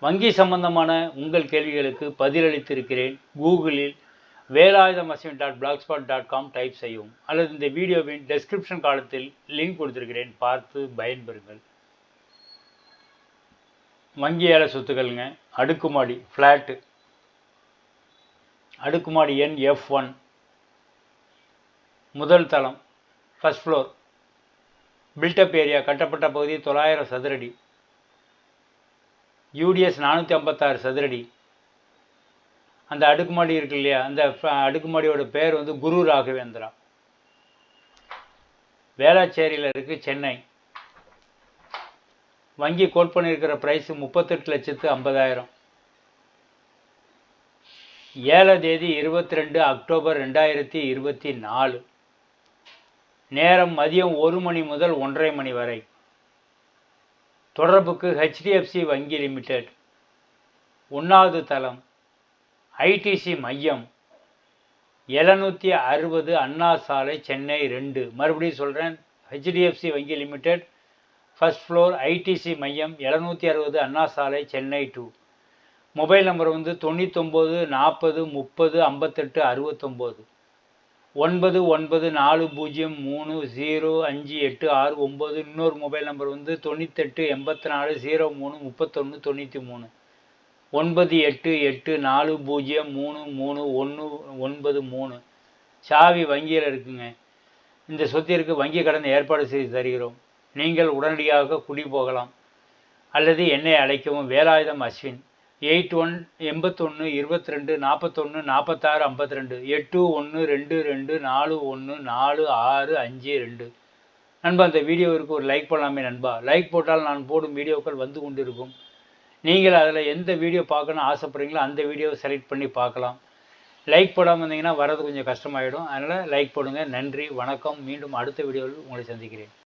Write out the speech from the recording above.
வங்கி சம்பந்தமான உங்கள் கேள்விகளுக்கு பதிலளித்திருக்கிறேன். கூகுளில் Velayudham machine dot blogspot dot com type செய்யவும். அல்லது இந்த வீடியோவின் டெஸ்கிரிப்ஷன் காலத்தில் லிங்க் கொடுத்துருக்கிறேன். பார்த்து பயன்பெறுங்கள். வங்கி சொத்துக்கள்ங்க. அடுக்குமாடி ஃப்ளாட்டு அடுக்குமாடி எண் எஃப் ஒன் முதல் தளம் ஃபஸ்ட் ஃப்ளோர் பில்டப் ஏரியா கட்டப்பட்ட பகுதி தொள்ளாயிரம் சதுரடி. யூடிஎஸ் நானூற்றி ஐம்பத்தாறு சதுரடி. அந்த அடுக்குமாடி இருக்கு இல்லையா? அந்த அடுக்குமாடியோட பேர் வந்து குரு ராகவேந்திரா. வேளாச்சேரியில் இருக்குது சென்னை. வங்கி கோட் பண்ணியிருக்கிற ப்ரைஸு முப்பத்தெட்டு லட்சத்து ஐம்பதாயிரம். ஏழாம் தேதி இருபத்தி ரெண்டு அக்டோபர் ரெண்டாயிரத்தி இருபத்தி நாலு. நேரம் மதியம் ஒரு மணி முதல் ஒன்றரை மணி வரை. தொடர்புக்கு ஹெச்டிஎஃப்சி வங்கி லிமிடெட் ஒன்றாவது தளம் ஐடிசி மையம் எழுநூற்றி அறுபது அண்ணா சாலை சென்னை ரெண்டு. மறுபடியும் சொல்கிறேன் ஹெச்டிஎஃப்சி வங்கி லிமிடெட் ஃபர்ஸ்ட் ஃப்ளோர் ஐடிசி மையம் எழுநூற்றி அறுபது அண்ணா சாலை சென்னை டூ மொபைல் நம்பர் வந்து தொண்ணூத்தொம்பது நாற்பது முப்பது ஐம்பத்தெட்டு அறுபத்தொம்போது. ஒன்பது ஒன்பது நாலு பூஜ்ஜியம் மூணு ஜீரோ அஞ்சு எட்டு ஆறு ஒம்பது இன்னொரு மொபைல் நம்பர் வந்து தொண்ணூத்தெட்டு எண்பத்தி நாலு ஜீரோ மூணு முப்பத்தொன்று தொண்ணூற்றி மூணு. ஒன்பது எட்டு எட்டு நாலு பூஜ்ஜியம் மூணு மூணு ஒன்று ஒன்பது மூணு. சாவி வங்கியில் இருக்குங்க. இந்த சொத்திற்கு வங்கி கடன் ஏற்பாடு செய்து தருகிறோம். நீங்கள் உடனடியாக குடி போகலாம். அல்லது என்னை அழைக்கவும். வேலாயுதம் அஸ்வின். எயிட் ஒன் எண்பத்தொன்று இருபத்தி ரெண்டு நாற்பத்தொன்று நாற்பத்தாறு ஐம்பத்தி ரெண்டு எட்டு ஒன்று ரெண்டு ரெண்டு நாலு ஒன்று நாலு ஆறு அஞ்சு ரெண்டு. நண்பா அந்த வீடியோவிற்கு ஒரு லைக் பண்ணலாமே நண்பா. லைக் போட்டால் நான் போடும் வீடியோக்கள் வந்து கொண்டிருக்கும். நீங்கள் அதில் எந்த வீடியோ பார்க்கணும்னு ஆசைப்பட்றீங்களோ அந்த வீடியோவை செலக்ட் பண்ணி பார்க்கலாம். லைக் போடாமல் இருந்தீங்கன்னா வர்றது கொஞ்சம் கஷ்டமாயிடும். அதனால் லைக் போடுங்க. நன்றி வணக்கம். மீண்டும் அடுத்த வீடியோவில் உங்களை சந்திக்கிறேன்.